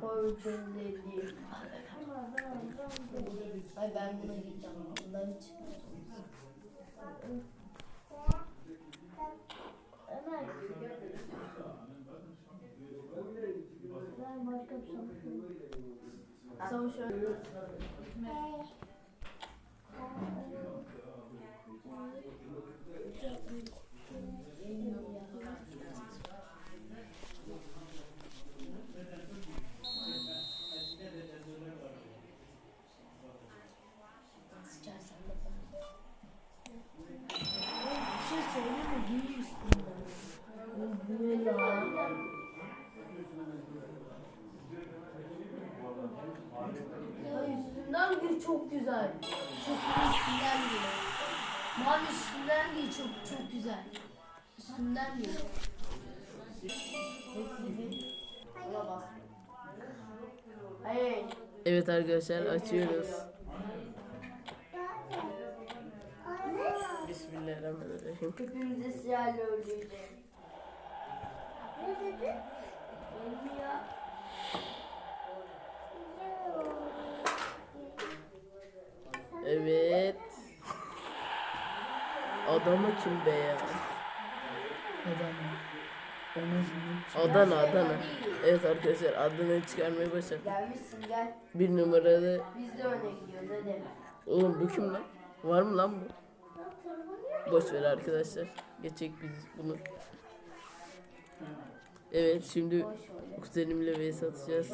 Korkunç Ay ben buna gideceğim. Bundan çıkacağım. Ömer. Ben başka bir şey Son şöyle. Sıçarsan da Bir şey söyleme giy üstünden. Bu ne ya? Ay üstünden giy çok güzel. Çok üstünden giy. Mavi üstünden giy çok çok güzel. Üstünden bas. Hayır. Evet arkadaşlar açıyoruz. Bismillahirrahmanirrahim. Hepimizi siyahla öldürecek. Ne dedi? Ölmüyor. Evet. Adamı kim be ya? Adana. Adana Adana. Evet arkadaşlar Adana çıkarmayı başar. Gelmişsin gel. Bir numaralı. Biz de öne gidiyoruz hadi. Oğlum bu kim lan? Var mı lan bu? Boş ver arkadaşlar. Geçecek biz bunu. Evet şimdi kuzenimle vs atacağız.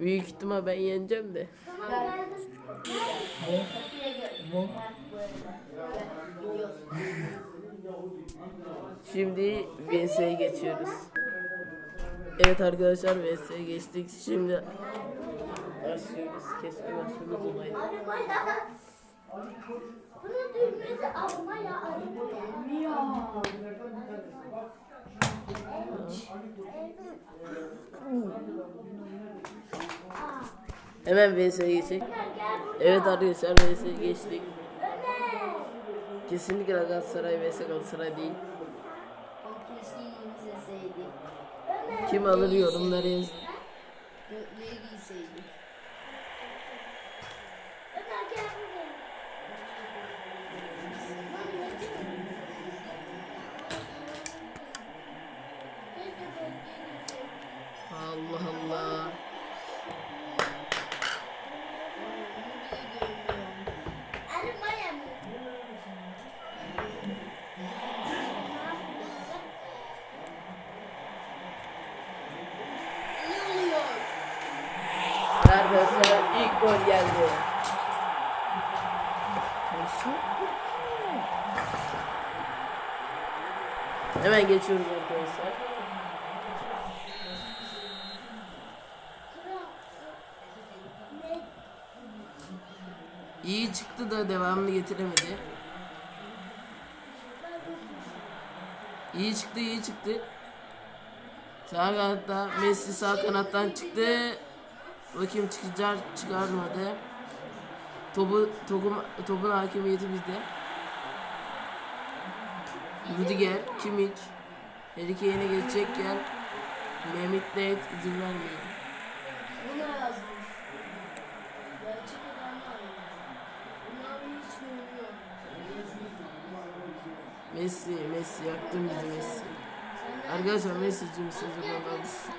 Büyük ihtimal ben yeneceğim de. Gel. Kapıya gel. Bok. Gel. Gidiyorsun. Şimdi VS'ye geçiyoruz. Evet arkadaşlar VS'ye geçtik. Şimdi başlıyoruz. Başlıyoruz olayı. Arabaya. Bunun düğmesi arabaya arabaya. Hemen VS'ye geçtik. Evet arkadaşlar VS'ye geçtik. Kesinlikle Galatasaray vs Galatasaray değil. Kim alır gel buraya. Allah Allah. Arabaya mı? Ne oluyor? Arkadaşlar ilk gol geldi. Hemen geçiyoruz arkadaşlar. İyi çıktı da devamını getiremedi. İyi çıktı, iyi çıktı. Sağ kanatta Messi sağ kanattan çıktı. Bakayım çıkacak çıkarmadı. Topu, topun, topun hakimiyeti bizde. Rüdiger, Kimmich. Harry Kane'e geçecekken Mehmet Net izin vermiyor. Yazmış? Gerçek. Messi, Messi yaktın bizi Messi. Arkadaşlar Messi'ci misiniz Ronaldo'sun?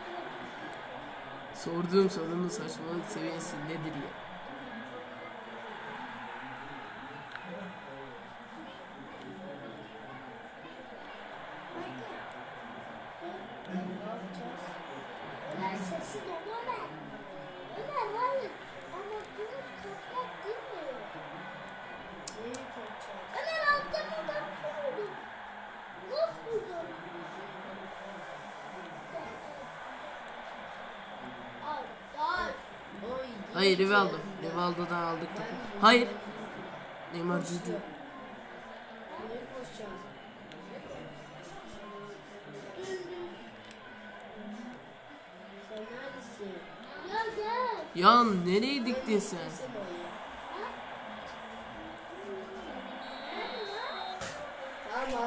Sorduğum sorunun saçmalık seviyesi nedir ya? Hayır Rivaldo. Rivaldo'dan aldık topu. Hayır. Neymar ciddi. Ya nereye diktin sen?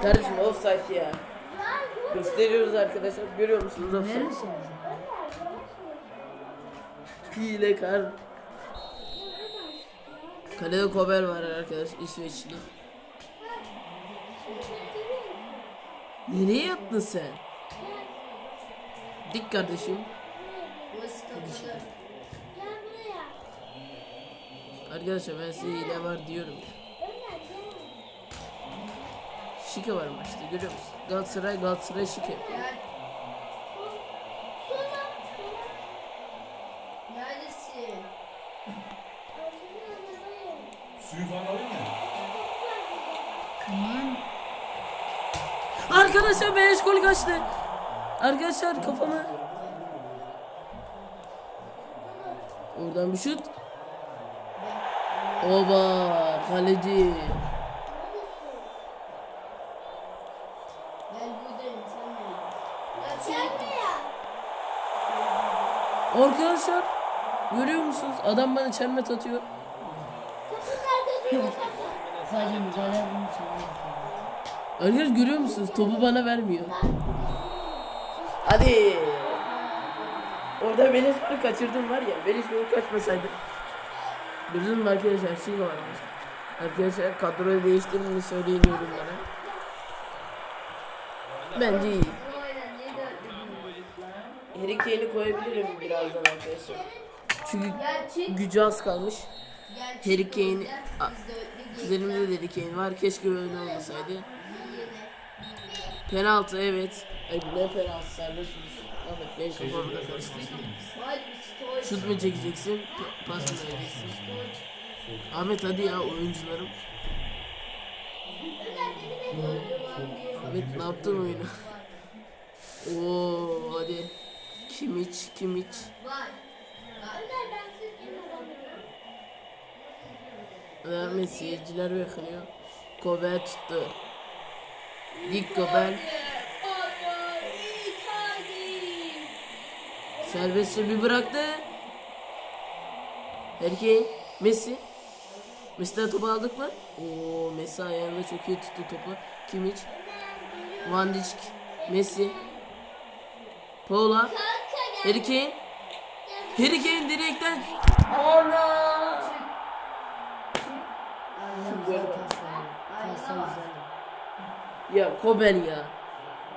Kardeşim offside ya. Gösteriyoruz arkadaşlar. Görüyor musunuz offside? Neresi? Ömer yavaş Hile kar. Kalede Kober var arkadaş İsveçli. Nereye yattın sen? Dik kardeşim. Arkadaşlar ben size hile var diyorum. Şike var maçta görüyor musun? Galatasaray Galatasaray şike. Arkadaşlar beleş gol kaçtı. Arkadaşlar kafama. Oradan bir şut. Oba kaleci. Arkadaşlar görüyor musunuz? Adam bana çelmet atıyor. Sadece müdahale yapmak için. Arkadaşlar görüyor musunuz? Topu bana vermiyor. Hadi. Orada golü kaçırdım var ya. Golü kaçmasaydı. Gördünüz mü arkadaşlar? Şey varmış. Arkadaşlar kadroyu değiştirmeni söyleyin yorumlara. Bence iyi. Harry Kane'i koyabilirim birazdan arkadaşlar. Çünkü gücü az kalmış. Harry Kane- Üzerimde de Harry Kane var. Keşke öyle olmasaydı. Penaltı evet. Ay bu ne penaltı serbest Ahmet benim kafamı da karıştırdın. Vay bir stoğu. Şut mu çekeceksin? pa- Pas mı vereceksin? Ahmet hadi ya oyuncularım. Ahmet ne yaptın oyunu? Oo hadi. Kim iç kim iç? Ben. Ahmet seyirciler yakınıyor. Kobe tuttu. Dik Kobe. Serbestçe bir bıraktı. Erkeğin Messi. Messi'den topu aldık mı? Oo Messi ayağında çok iyi tuttu topu. Kimmich. Van Dijk. Messi. Paula. Harry Kane. Harry direkten. Ana! Güzel. Ya Kobel ya.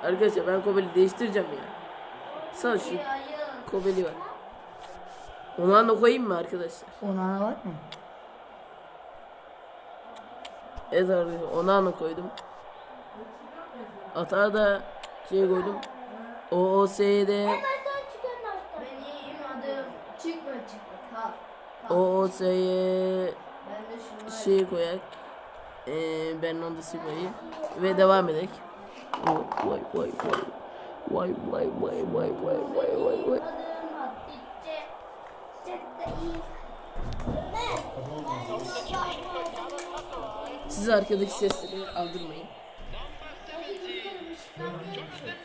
Arkadaşlar ben Kobel'i değiştireceğim ya. Sağ şu Kobel'i var. Ona da koyayım mı arkadaşlar? Onana var mı? Evet arkadaşlar ona da koydum. Atağa da şey koydum. OOS'de. Benim adım çıkma çıkma. Kal. Kal. OOS'ye de şey koyak. Ee, Bernardo Silva'yı ve devam edek. Vay vay vay. Vay vay vay vay vay vay vay vay. Siz arkadaki sesleri aldırmayın. Hadi gidelim. Işıklar geçsin.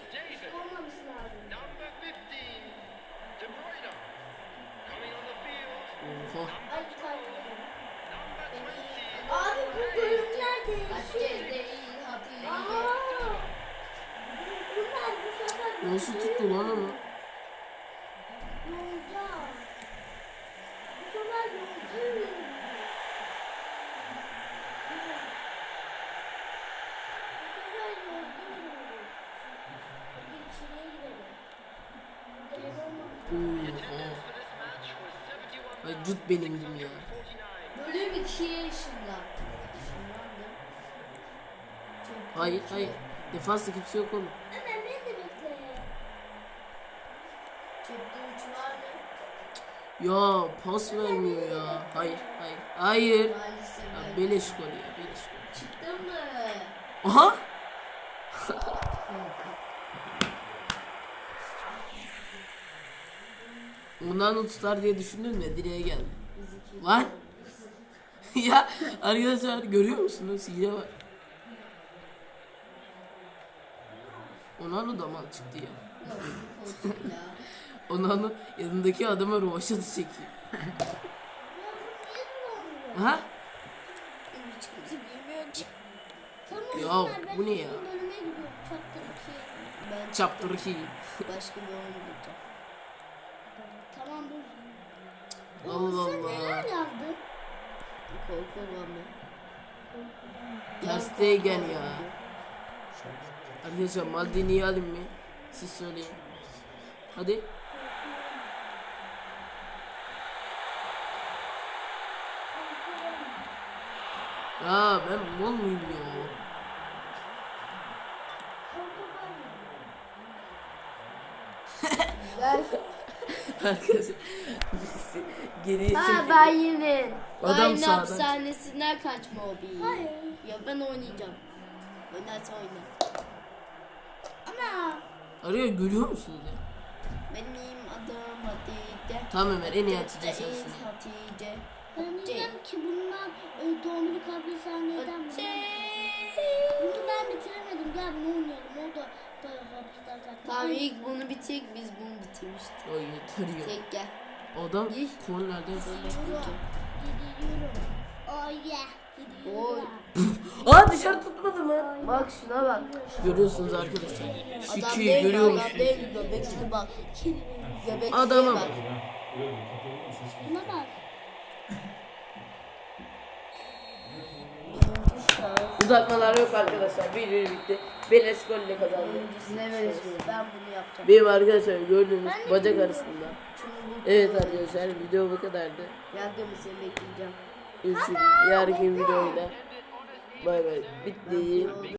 Olmaması lazım. Number 15, De Bruyne. Coming on the field. Oha. Hadi kalkalım. Abi bu bölümler Hatice değişiyor. değil Hatice. Aa. Ömer bu sefer Nasıl tuttu lan onu? yolda. Bu sefer yolda. Bu sefer yolda. Hadi içeriye girelim. Oha. Ay cut benimdim ya. Bölüm ikiye ışınlandı. Işınlandı. Hayır hayır. Defansta kimse yok oğlum. Ömer beni de bekle. Cepte uç var mı? Ya pas vermiyor ya. Hayır hayır. Hayır. Ya beleş gol ya beleş gol. Çıktın mı? Aha. Bundan da tutar diye düşündüm de direğe geldi. Lan. ya arkadaşlar görüyor musunuz? Hile var. Ondan da damal çıktı ya. Ondan da yanındaki adama rovaşatı çekiyor. Aha. Ya, bu ne ya? Chapter 2'ye. Ben Chapter 2. başka bir oyun bulacağım. Tamam dur. Allah Sen neler Allah. yazdın? Korkuyorum ben. Ter Stegen ya. Arkadaşlar Maldini'yi alayım mı? Siz söyleyin. Hadi. Ya ben mal mıyım ya? Arkadaşlar geriye Ha çekildi. ben yine. Adam Aynı sağdan. hapishanesinden kaçma. Hayır. Ya ben oynayacağım. Oynarsa oyna. Ama Arıyor görüyor musunuz ya? Benim adım Hatice. Tamam Ömer en iyi Hatice sensin. Hatice. Ben diyeceğim ki bundan e, Dominic hapishaneden Hatice. Bunu ben bitiremedim. Gel bunu oynayalım. O da da hapisten zaten. Tamam ilk bunu bitir biz bunu bitirmiştik. O yeter ya. Tek gel. Adam İyi. kornerde. Gidiyorum. Oh yeah. Oy. Gidiyorum. Aa dışarı tutmadı mı? Bak şuna bak. Görüyorsunuz arkadaşlar. Adam Şükü'yü değil görüyor adam musunuz? değil göbekli bak. Göbekli Adama bak. bak. Buna bak. Uzatmalar yok arkadaşlar. Bir bitti. Beleş golle kazandı. Ne verirsin? Ben bunu yapacağım. Benim arkadaşlar gördüğünüz bacak arasında. Çünkü bu Evet arkadaşlar video bu kadardı. Yargımı seni bekleyeceğim. Görüşürüz. Yarınki videoyla. Bay bay. Bitti.